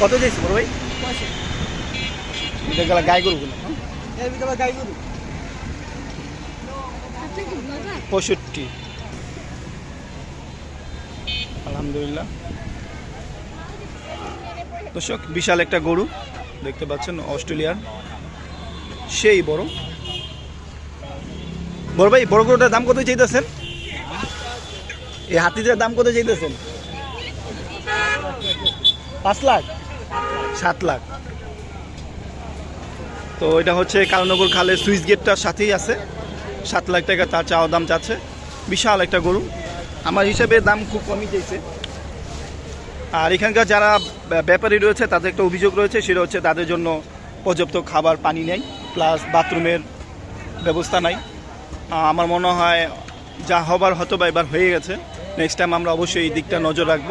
কত চাইছে বড় ভাই? এটা গেলা গাই গরুগুলো গাই গরু। পঁয়ষট্টি। আলহামদুলিল্লাহ। দর্শক বিশাল একটা গরু দেখতে পাচ্ছেন অস্ট্রেলিয়ার। সেই বড়। বড় ভাই বড় গরুটার দাম কত চাইতেছেন? এই হাতিটার দাম কত চাইতেছেন? পাঁচ লাখ। সাত লাখ। তো এটা হচ্ছে কালনগর খালে সুইচ গেটটার সাথেই আছে। সাত লাখ টাকা তার চাওয়া দাম চাচ্ছে বিশাল একটা গরু। আমার হিসাবে দাম খুব কমই চাইছে। আর এখানকার যারা ব্যাপারী রয়েছে, তাদের একটা অভিযোগ রয়েছে, সেটা হচ্ছে তাদের জন্য পর্যাপ্ত খাবার, পানি নেই প্লাস বাথরুমের ব্যবস্থা নাই। আমার মনে হয় যা হবার হয়তো বা এবার হয়ে গেছে। নেক্সট টাইম আমরা অবশ্যই এই দিকটা নজর রাখব।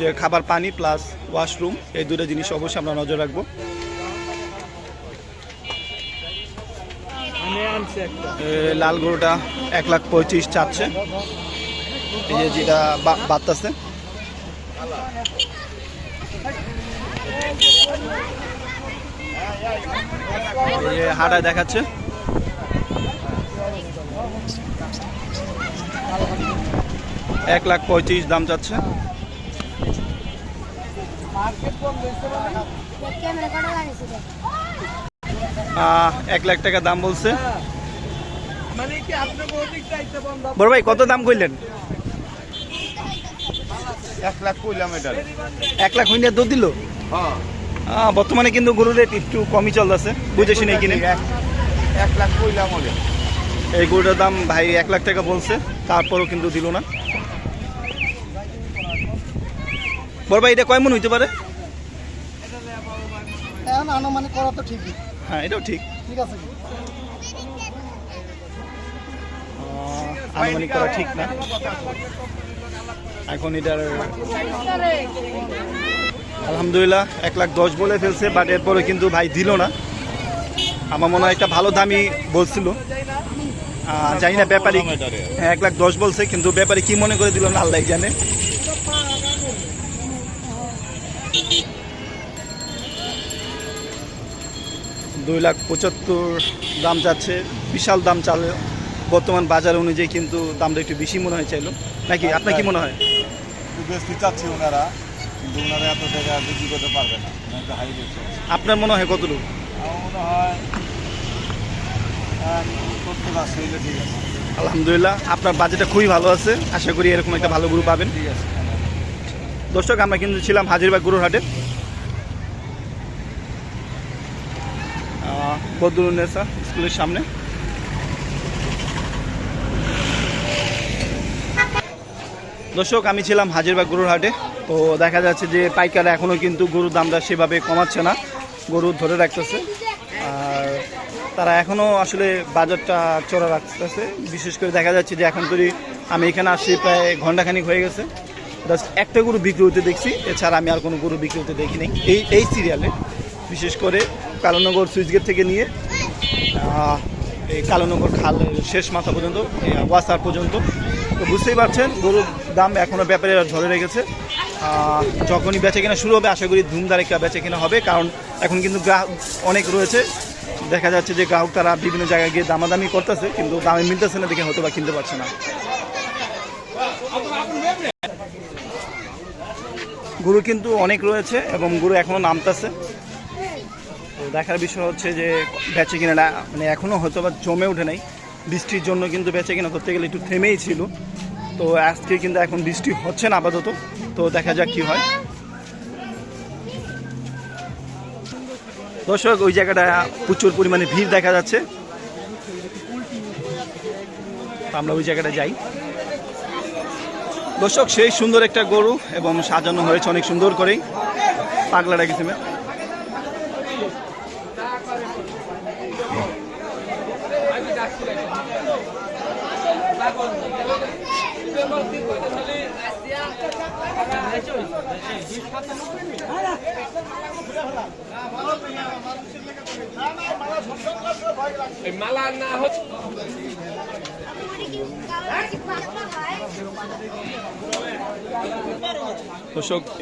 যে খাবার পানি প্লাস ওয়াশরুম এই দুটো জিনিস অবশ্যই আমরা নজর রাখব। লাল গরুটা এক লাখ পঁয়ত্রিশ চাচ্ছে। এই যে যেটা বাড়তাছে। হাটায় দেখাচ্ছে। এক লাখ পঁয়ত্রিশ দাম চাচ্ছে। এক লাখ টাকা দাম বলছে। মানে কি আপনি বৌদিক চাইতে বন্ধ বড় ভাই কত দাম কইলেন? এক লাখ কইলাম এটা। এক লাখ হইনা দুধ দিল? হ্যাঁ। আহ, বর্তমানে কিন্তু গরুর রেট একটু কমই চলতেছে। বুঝে শুনে কিনে এক- এক লাখ কইলাম এই গরুটার দাম ভাই এক লাখ টাকা বলছে তারপরও কিন্তু দিল না। বড় ভাই এটা কয় মন হইতে পারে? এখন আনুমানিক করা তো ঠিকই। হ্যাঁ এটাও ঠিক। ঠিক আছে। আনুমানিক করা ঠিক না? এখন এটার আলহামদুলিল্লাহ এক লাখ দশ বলে ফেলছে বাট এরপরে কিন্তু ভাই দিল না। আমার মনে হয় একটা ভালো দামই বলছিল। জানি না ব্যাপারী হ্যাঁ এক লাখ দশ বলছে কিন্তু ব্যাপারী কি মনে করে দিল না আল্লাহ জানে। দুই লাখ পঁচাত্তর দাম যাচ্ছে। বিশাল দাম চালে বর্তমান বাজার অনুযায়ী কিন্তু দামটা একটু বেশি মনে হয় চাইলো। নাকি আপনার কি মনে হয়? বেশি চাচ্ছে ওনারা কিন্তু ওনারা এত টাকা বিক্রি করতে পারবে না। আপনার মনে হয় কতটুকু? মনে হয় আলহামদুলিল্লাহ আপনার বাজেটটা খুবই ভালো আছে। আশা করি এরকম একটা ভালো গ্রুপ পাবেন। দর্শক আমরা কিন্তু ছিলাম হাজিরবাগ গরুর হাটে আহ, বদরুন্নেসা স্কুলের সামনে। দর্শক, আমি ছিলাম হাজিরবাগ গরুর হাটে। তো দেখা যাচ্ছে যে পাইকাররা এখনও কিন্তু গরুর দামটা সেভাবে কমাচ্ছে না, গরু ধরে রাখতেছে। আর তারা এখনও আসলে বাজারটা চড়া রাখতেছে। বিশেষ করে দেখা যাচ্ছে যে এখন যদি আমি এখানে আসছি প্রায় ঘন্টাখানিক হয়ে গেছে। জাস্ট একটা গরু বিক্রি হতে দেখছি, এছাড়া আমি আর কোনো গরু বিক্রি হতে দেখিনি। এই এই সিরিয়ালে বিশেষ করে কালোনগর সুইচগেট থেকে নিয়ে এই কালোনগর খালের শেষ মাথা পর্যন্ত ওয়াসার পর্যন্ত। তো বুঝতেই পারছেন, গরুর দাম এখনও ব্যাপারে ধরে রেখেছে। যখনই বেচে কেনা শুরু হবে, আশা করি ধুমধার বেচে কেনা হবে, কারণ এখন কিন্তু গ্রাহক অনেক রয়েছে। দেখা যাচ্ছে যে গ্রাহক তারা বিভিন্ন জায়গায় গিয়ে দামাদামি করতেছে, কিন্তু দামে মিলতেছে না দেখে হয়তো বা কিনতে পারছে না। গরু কিন্তু অনেক রয়েছে এবং গরু এখনও নামতেছে। দেখার বিষয় হচ্ছে যে বেচে কিনাটা মানে এখনও হয়তো বা জমে ওঠে নাই। বৃষ্টির জন্য কিন্তু বেচে কিনা করতে গেলে একটু থেমেই ছিল। তো আজকে কিন্তু এখন বৃষ্টি হচ্ছে না আপাতত। তো দেখা যাক কি হয়। দর্শক, ওই জায়গাটা প্রচুর পরিমাণে ভিড় দেখা যাচ্ছে। আমরা ওই জায়গাটা যাই। দর্শক, সেই সুন্দর একটা গরু এবং সাজানো হয়েছে অনেক সুন্দর করেই। পাগলাটা গেছে মালা না হচ্ছে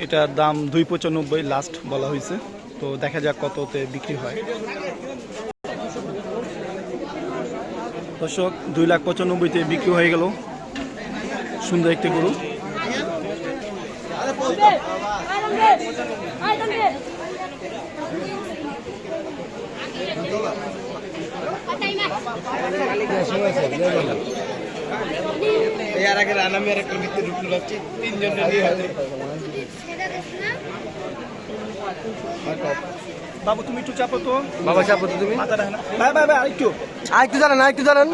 এটার দাম দুই পঁচানব্বই লাস্ট বলা হয়েছে। তো দেখা যাক কততে বিক্রি হয়। দর্শক দুই লাখ পঁচানব্বইতে বিক্রি হয়ে গেল। সুন্দর একটি গরু। এর আগে রানা মেয়ের একটা ভিতরে ঢুকলো ভাবছি তিনজন নিয়ে হবে বাবু তুমি একটু চাপো তো। বাবা চাপো তো তুমি। ভাই ভাই ভাই আরেকটু আর একটু জানান আর একটু জানান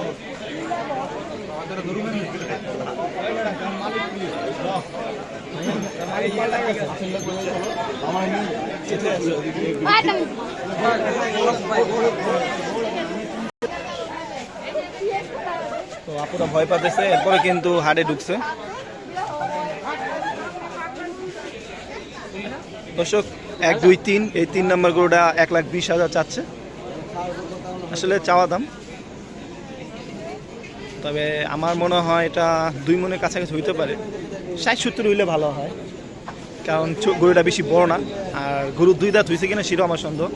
তো আপুরা ভয় পাতেছে এরপরে কিন্তু হাড়ে ঢুকছে। দর্শক এক, দুই, তিন, এই তিন নম্বর গরুটা এক লাখ বিশ হাজার চাচ্ছে। আসলে চাওয়া দাম। তবে আমার মনে হয় এটা দুই মনের কাছাকাছি হইতে পারে। ষাট, সত্তর হইলে ভালো হয়। কারণ গরুটা বেশি বড় না। আর গরু দুই দাঁত হয়েছে কিনা সেটাও আমার সন্দেহ।